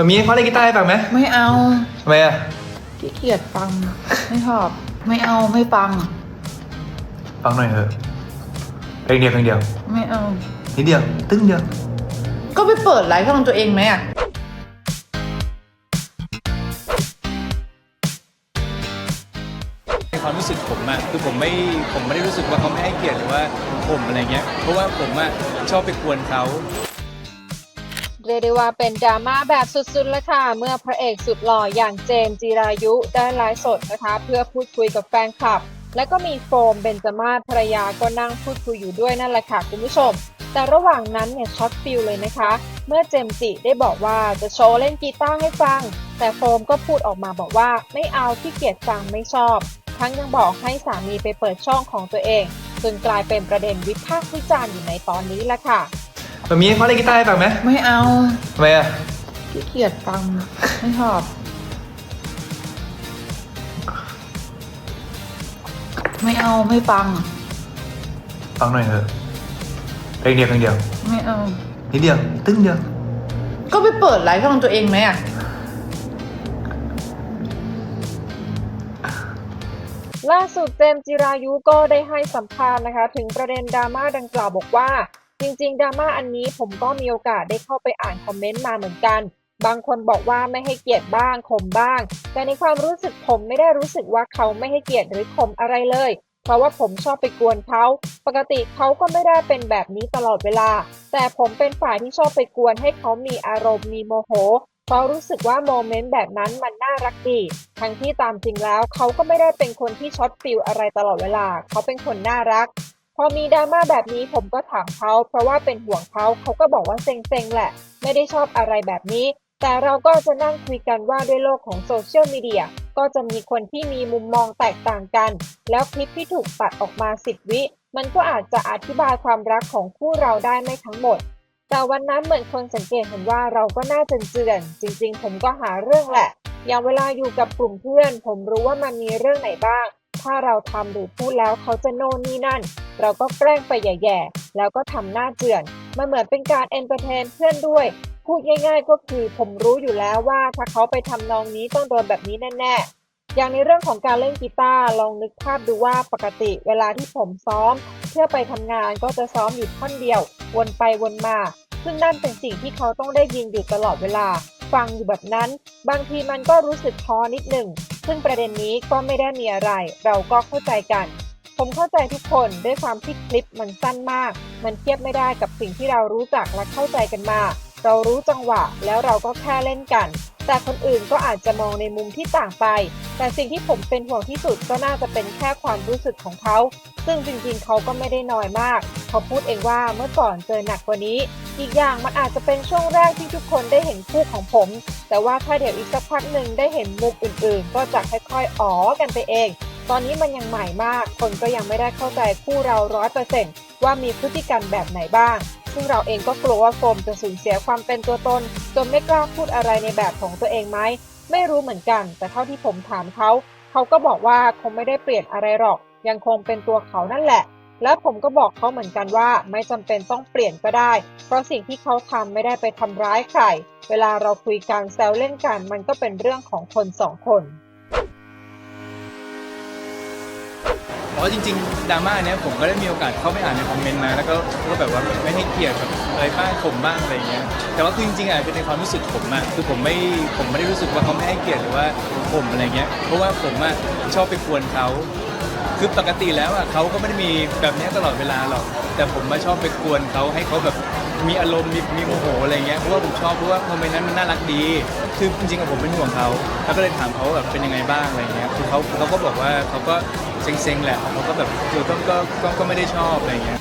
แบบนี้เขาเล่นกีตาร์ให้ฟังไหมไม่เอาทำไมอะขี้เกียจฟัง ไม่ชอบ ไม่เอาไม่ฟัง ฟังหน่อยเถอะเพลงเดียวเพลงเดียวไม่เอา นิดเดียว ตึ้งเดียวก็ไปเปิดไลฟ์ช่องตัวเองไหมอะในความรู้สึกผมอะคือผมไม่ผมไม่ได้รู้สึกว่าเขาไม่ให้เกียรติหรือว่าผมอะไรเงี้ยเพราะว่าผมอะชอบไปกวนเขา เรียกได้ว่าเป็นดราม่าแบบสุดๆเลยค่ะ เมื่อพระเอกสุดหล่ออย่างเจมส์จีรายุได้ไลฟ์สดนะคะ เพื่อพูดคุยกับแฟนคลับ และก็มีโฟมเบนจามาภรรยาก็นั่งพูดคุยอยู่ด้วยนั่นแหละค่ะคุณผู้ชม แต่ระหว่างนั้นเนี่ยช็อตฟิลเลยนะคะ เมื่อเจมส์จิได้บอกว่าจะโชว์เล่นกีตาร์ให้ฟัง แต่โฟมก็พูดออกมาบอกว่าไม่เอาที่เกียจฟังไม่ชอบ ทั้งยังบอกให้สามีไปเปิดช่องของตัวเองจนกลายเป็นประเด็นวิพากษ์วิจารณ์อยู่ในตอนนี้แหละค่ะ แบบนี้เขาเล่นกีตาร์ให้ฟังไหมไม่เอาทำไมอะขี้เกียจฟัง ไม่ชอบ ไม่เอาไม่ฟัง ฟังหน่อยเถอะเพลงเดียวเพลงเดียวไม่เอา นิดเดียวตึ้งเดียวก็ไปเปิดไลฟ์ช่องตัวเองไหมอะ ล่าสุดเจมส์จิรายุก็ได้ให้สัมภาษณ์นะคะ ถึงประเด็นดราม่าดังกล่าวบอกว่า จริงๆดราม่าอันนี้ผมก็มีโอกาสได้เข้าไปอ่านคอมเมนต์มาเหมือนกัน บางคนบอกว่าไม่ให้เกียรติบ้างข่มบ้าง แต่ในความรู้สึกผมไม่ได้รู้สึกว่าเขาไม่ให้เกียรติหรือข่มอะไรเลย เพราะว่าผมชอบไปกวนเขา ปกติเขาก็ไม่ได้เป็นแบบนี้ตลอดเวลา แต่ผมเป็นฝ่ายที่ชอบไปกวนให้เขามีอารมณ์มีโมโหเพราะรู้สึกว่าโมเมนต์แบบนั้นมันน่ารักดี ทั้งที่ตามจริงแล้วเขาก็ไม่ได้เป็นคนที่ช็อตฟิลอะไรตลอดเวลา เขาเป็นคนน่ารัก อมีดราม่าแบบนี้ผมก็ถามเขาเพราะว่าเป็นห่วงเขาเขาก็บอกว่าเซ็งๆแหละ ไม่ได้ชอบอะไรแบบนี้ แต่เราก็จะนั่งคุยกันว่าด้วยโลกของโซเชียลมีเดียก็จะมีคนที่มีมุมมองแตกต่างกัน แล้วคลิปที่ถูกตัดออกมา10วิ มันก็อาจจะอธิบายความรักของคู่เราได้ไม่ทั้งหมด แต่วันนั้นเหมือนคนสังเกตเห็นว่าเราก็น่าเจือนๆจริง ๆ ผมก็หาเรื่องแหละ อย่างเวลาอยู่กับกลุ่มเพื่อน ผมรู้ว่ามันมีเรื่องไหนบ้าง ถ้าเราทำหรือพูดแล้วเขาจะโน่นนี่นั่น เราก็แกล้งไปแย่ๆ แล้วก็ทำหน้าเจือนมันเหมือนเป็นการเอนเตอร์เทนเพื่อนด้วย พูดง่ายๆ ก็คือผมรู้อยู่แล้วว่าถ้าเขาไปทำนองนี้ต้องโดนแบบนี้แน่ๆ อย่างในเรื่องของการเล่นกีตาร์ลองนึกภาพดูว่าปกติเวลาที่ผมซ้อม เพื่อไปทำงานก็จะซ้อมอยู่ท่อนเดียว วนไปวนมา ซึ่งนั่นเป็นสิ่งที่เขาต้องได้ยินอยู่ตลอดเวลา ฟังอยู่แบบนั้น บางทีมันก็รู้สึกท้อนิดหนึ่งซึ่งประเด็นนี้ก็ไม่ได้มีอะไร เราก็เข้าใจกัน ผมเข้าใจทุกคนด้วยความที่คลิปมันสั้นมาก มันเทียบไม่ได้กับสิ่งที่เรารู้จักและเข้าใจกันมา เรารู้จังหวะแล้วเราก็แค่เล่นกัน แต่คนอื่นก็อาจจะมองในมุมที่ต่างไป แต่สิ่งที่ผมเป็นห่วงที่สุดก็น่าจะเป็นแค่ความรู้สึกของเขา ซึ่งจริงๆ เขาก็ไม่ได้น้อยมาก เขาพูดเองว่าเมื่อก่อนเจอหนักกว่านี้ อีกอย่างมันอาจจะเป็นช่วงแรกที่ทุกคนได้เห็นคู่ของผม แต่ว่าถ้าเดี๋ยวอีกสักพักหนึ่งได้เห็นมุกอื่นๆ ก็จะค่อยๆ อ๋อกันไปเอง ตอนนี้มันยังใหม่มาก คนก็ยังไม่ได้เข้าใจคู่เราร้อยเปอร์เซนต์ว่ามีพฤติกรรมแบบไหนบ้าง ซึ่งเราเองก็กลัวว่าโฟมจะสูญเสียความเป็นตัวตน จนไม่กล้าพูดอะไรในแบบของตัวเองไหม ไม่รู้เหมือนกัน แต่เท่าที่ผมถามเขา เขาก็บอกว่าคงไม่ได้เปลี่ยนอะไรหรอก ยังคงเป็นตัวเขานั่นแหละ และผมก็บอกเขาเหมือนกันว่า ไม่จำเป็นต้องเปลี่ยนก็ได้ เพราะสิ่งที่เขาทำไม่ได้ไปทำร้ายใคร เวลาเราคุยกันแซวเล่นกัน มันก็เป็นเรื่องของคนสองคน เพราะจริงๆดราม่าเนี้ยผมก็ได้มีโอกาสเข้าไปอ่านในคอมเมนต์นะแล้วก็ก็แบบว่าไม่ให้เกียรติแบบอะไรบ้างข่มบ้างอะไรเงี้ยแต่ว่าคือจริงๆอะเป็นในความรู้สึกผมอะคือผมไม่ผมไม่ได้รู้สึกว่าเขาไม่ให้เกียรติหรือว่าข่มอะไรเงี้ยเพราะว่าผมอะชอบไปควนเขา คือปกติแล้วอะเขาก็ไม่ได้มีแบบเนี้ยตลอดเวลาหรอก แต่ผมมาชอบไปกวนเขาให้เขาแบบมีอารมณ์มีมีโมโหอะไรเงี้ย เพราะว่าผมชอบเพราะว่าโมเมนต์นั้นมันน่ารักดี คือจริงๆอะผมเป็นห่วงเขาแล้วก็เลยถามเขาว่าแบบเป็นยังไงบ้างอะไรเงี้ย คือเขาเขาก็บอกว่าเขาก็เซ็งๆแหละเขาก็แบบคือก็ก็ก็ก็ไม่ได้ชอบอะไรเงี้ย